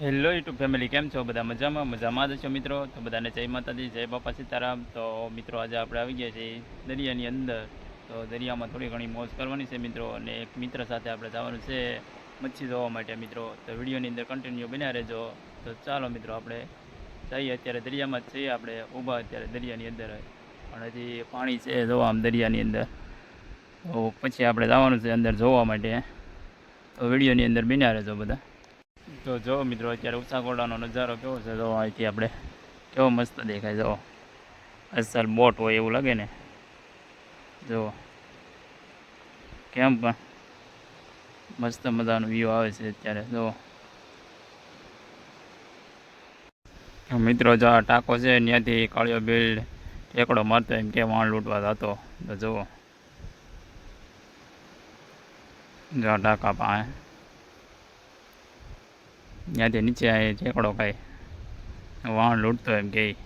Hello YouTube family કેમ છો? બધા મજામાં? મજામાં જ છો મિત્રો? તો બધાને જય માતાજી, જય બાપા સીતારામ. તો મિત્રો, આજે આપણે આવી ગયા છીએ દરિયાની અંદર. તો દરિયામાં થોડી ઘણી મોજ કરવાની છે મિત્રો, અને એક મિત્ર સાથે આપણે જવાનું છે મચ્છી જોવા માટે મિત્રો. તો વિડીયોની અંદર કન્ટિન્યુ બન્યા રહેજો. તો ચાલો મિત્રો, આપણે જઈએ અત્યારે દરિયામાં જ છીએ. આપણે ઊભા અત્યારે દરિયાની અંદર. પણ હજી પાણી છે જોવા આમ દરિયાની અંદર. તો પછી આપણે જવાનું છે અંદર જોવા માટે. તો વિડીયોની અંદર બન્યા રહેજો બધા. તો જો મિત્રો, અત્યારે ઉસાકોડાનો નજારો કેવો છે? જો અહીંથી આપણે કેવો મસ્ત દેખાય, જો. અસલ બોટ હોય એવું લાગે ને. જો. કેમ પણ? મસ્ત મજાનો વ્યૂ આવે છે અત્યારે, જો. મિત્રો, જો આ ટાંકો છે, ત્યાંથી કાળિયો બિલ્ડ ટેકડો મારતો એમ કે વાણ લૂંટવા જતો. તો જુઓ. જો ટાંકા પાસે ત્યાંથી નીચે આ ચેકડો ખાય વાહન લૂંટતો એમ કે.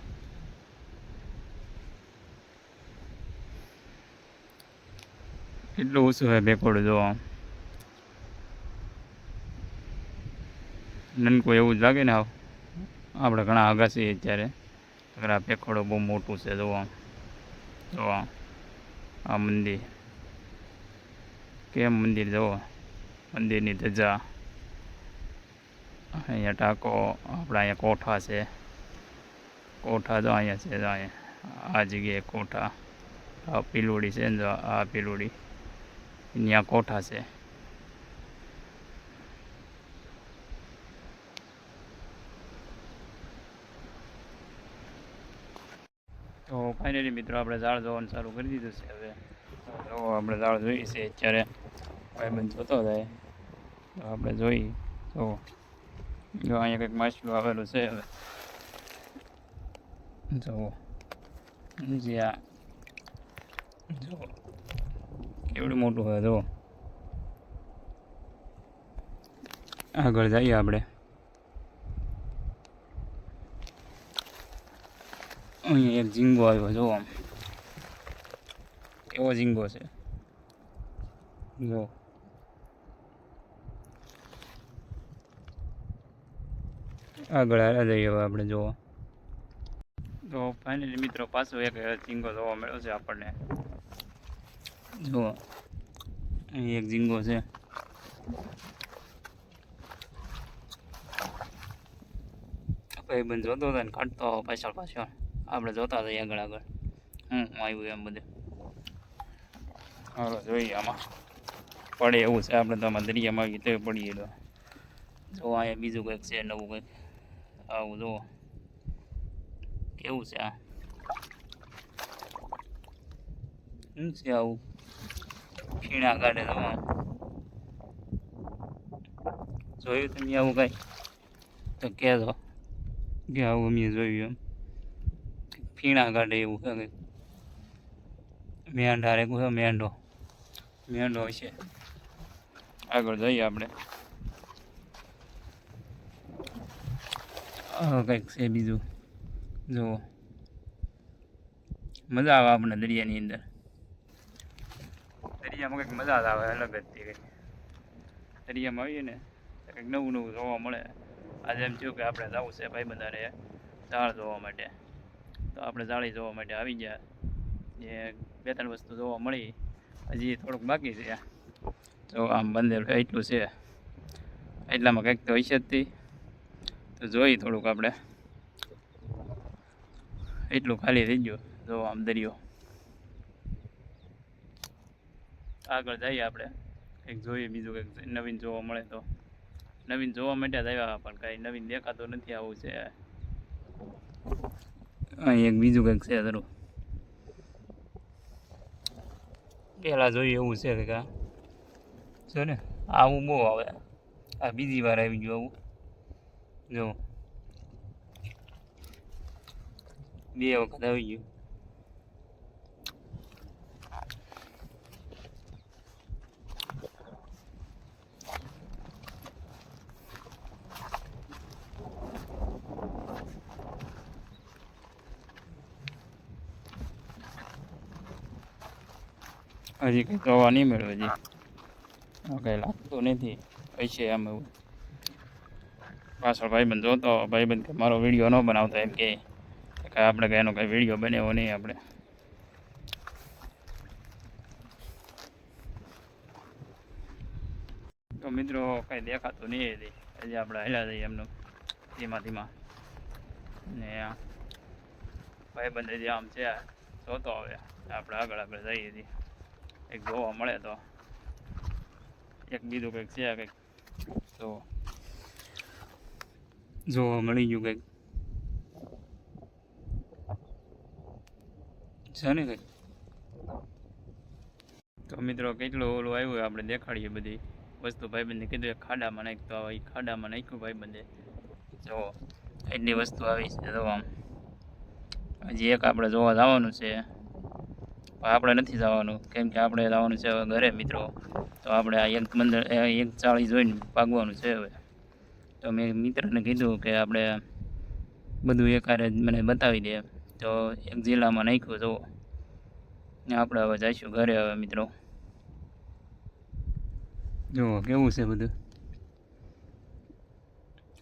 કેટલું ઓછું હોય બેકોડ જોવા નનકું એવું જ લાગે ને આવ? આપણે ઘણા આગા છીએ અત્યારે. આ પેખોડો બહુ મોટું છે જોવો આમ. આ મંદિર. કેમ મંદિર જુઓ મંદિરની ધજા. અહીંયા ટાંકો, આપણા અહીંયા કોઠા છે. કોઠા તો અહીંયા છે જો અહીંયા. આ જગ્યાએ કોઠા. આ પીલુડી છે ને જો આ પીલુડી. ત્યાં કોઠા છે. તો ફાઇનલી મિત્રો, આપણે ઝાડ જોવાનું ચાલુ કરી દીધું છે હવે. તો આપણે ઝાડ જોઈએ છે અત્યારે. ભાઈબંધ જોતો થાય તો આપણે જોઈ તો જો, અહીંયા કંઈક માછલું આવેલું છે હવે. જુઓ જ્યાં જુઓ કેવડું મોટું હોય જુઓ આગળ જઈએ આપણે. અહીંયા એક ઝીંગો આવ્યો જુઓ આમ. એવો ઝીંગો છે. જુઓ આગળ હાલ્યા જઈએ હવે આપણે જોવો તો ફાઇનલી મિત્રો, પાછો એક ઝીંગો જોવા મળ્યો છે આપણને. જુઓ. અહીં એક ઝીંગો છે. ભાઈ બંધ જોતો હતો ને, કાઢતો પાછળ પાછળ. આપણે જોતા હતા આગળ આગળ. હું આવ્યું એમ બધું. હાલો, જોઈએ આમાં. પડે એવું છે, આપણે તો આમાં દરિયામાં આવી તો પડીએ તો. જો અહીંયા બીજું કંઈક છે, નવું કંઈક. આવું જુઓ કેવું છે આ? શું છે આવું? ખીણા કાઢે તો આમ. જોયું તમે આવું કઈ? તો કહેજો કે આવું અમે જોયું એમ. ફીણા કાઢે એવું છે કંઈક મેંઢા રેકું છે, મેંઢો. મેંઢો છે આગળ જઈએ આપણે. કંઈક છે બીજું. જુઓ. મજા આવે આપણને દરિયાની અંદર. દરિયામાં કંઈક મજા જ આવે, અલગ જ તે કંઈક. દરિયામાં આવીએ ને કંઈક નવું નવું જોવા મળે. આજે એમ થયું કે આપણે જવું છે ભાઈ બધાને ઝાડ જોવા માટે. તો આપણે ઝાડી જોવા માટે આવી ગયા. જે બે ત્રણ વસ્તુ જોવા મળી. હજી થોડુંક બાકી છે. તો આમ બંધેલું એટલું છે. એટલામાં કંઈક તો હશે જ તે તો જોઈ થોડુંક આપણે. એટલું ખાલી થઈ ગયું. જો આમ દરિયો. આગળ જઈએ આપણે. કંઈક જોઈએ, બીજું કંઈક નવીન જોવા મળે તો. નવીન જોવા માટે જ આવ્યા પણ કાંઈ નવીન દેખાતો નથી આવું છે. અહીં એક બીજું કંઈક છે જરૂર પહેલાં જોઈએ એવું છે કે જો ને આવું બહુ આવે. આ બીજી વાર આવી ગયું આવું. જો. બે વખત આવી ગયું. હજી કંઈ જોવા નહીં મળ્યું હજી. કંઈ લાગતું નથી. પૈસે આમ એવું. પાછળ ભાઈબંધ જોતો ભાઈબંધ કે મારો વીડિયો ન બનાવતો એમ કે. કાંઈ આપણે કંઈ એનો કંઈ વીડિયો બનાવ્યો નહીં આપણે. તો મિત્રો કંઈ દેખાતું નહીં હતી હજી આપણે હેલા જઈએ એમનું. ધીમા ધીમા. ને ભાઈબંધ હજી આમ છે. જોતો હવે. આપણે આગળ આગળ જઈએ છીએ એક જોવા મળે તો. એક બીજું કંઈક છે, કંઈક. તો જોવા મળી ગયું કંઈક. છે ને કંઈક? તો મિત્રો, કેટલું ઓલું આવ્યું આપણે દેખાડીએ બધી. વસ્તુ ભાઈબંધને કીધું, એક ખાડામાં નાખ તો એ ખાડામાં નાખ્યું ભાઈબંધે. જો, એટલી વસ્તુ આવી છે જો આમ. હજી એક આપણે જોવા જવાનું છે. આપણે નથી જવાનું, કેમ કે આપણે જવાનું છે હવે ઘરે મિત્રો. તો આપણે આ એક મંદિર એક ચાળી જોઈને ભાગવાનું છે હવે. તો મેં મિત્રને કીધું કે આપણે બધું એકારે મને બતાવી દે. તો એક જિલ્લામાં નાખ્યું તો આપણે હવે જઈશું ઘરે હવે મિત્રો. જુઓ કેવું છે બધું?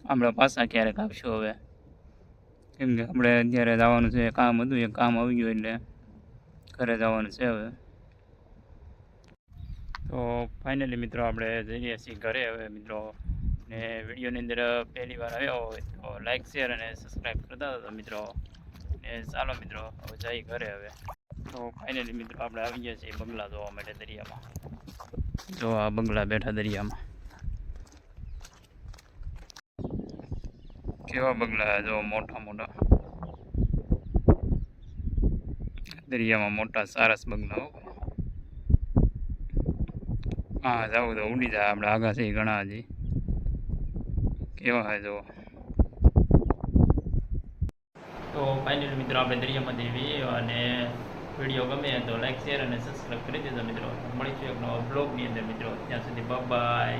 આપણે પાછા ક્યારેક આવશું હવે. કેમ કે આપણે અત્યારે જવાનું છે કામ હતું એ કામ આવી ગયું એટલે ઘરે જવાનું છે હવે. તો ફાઇનલી મિત્રો આપણે જઈએ છીએ ઘરે હવે મિત્રો. ને વિડીયોની અંદર પહેલી વાર આવ્યો હોય તો લાઈક શેર અને સબસ્ક્રાઈબ કરતા હતા મિત્રો. ને ચાલો મિત્રો, હવે જઈ ઘરે હવે. તો ફાઇનલી મિત્રો આપણે આવી ગયા છીએ બંગલા જોવા માટે દરિયામાં. જો આ બંગલા બેઠા દરિયામાં. કેવા બંગલા જો મોટા મોટા. દરિયામાં મોટા સારસ બંગલા હો જાવું તો ઉડી જાય આપણે આગાશી ઘણા હજી. કેવા હે જો તો ફાઇનલ મિત્રો આપણે દરિયામાં દેવી અને વીડિયો ગમે તો લાઈક શેર અને સબસ્ક્રાઈબ કરી દેજો મિત્રો. મળીશું એક નવા બ્લોગની અંદર મિત્રો. ત્યાં સુધી બાય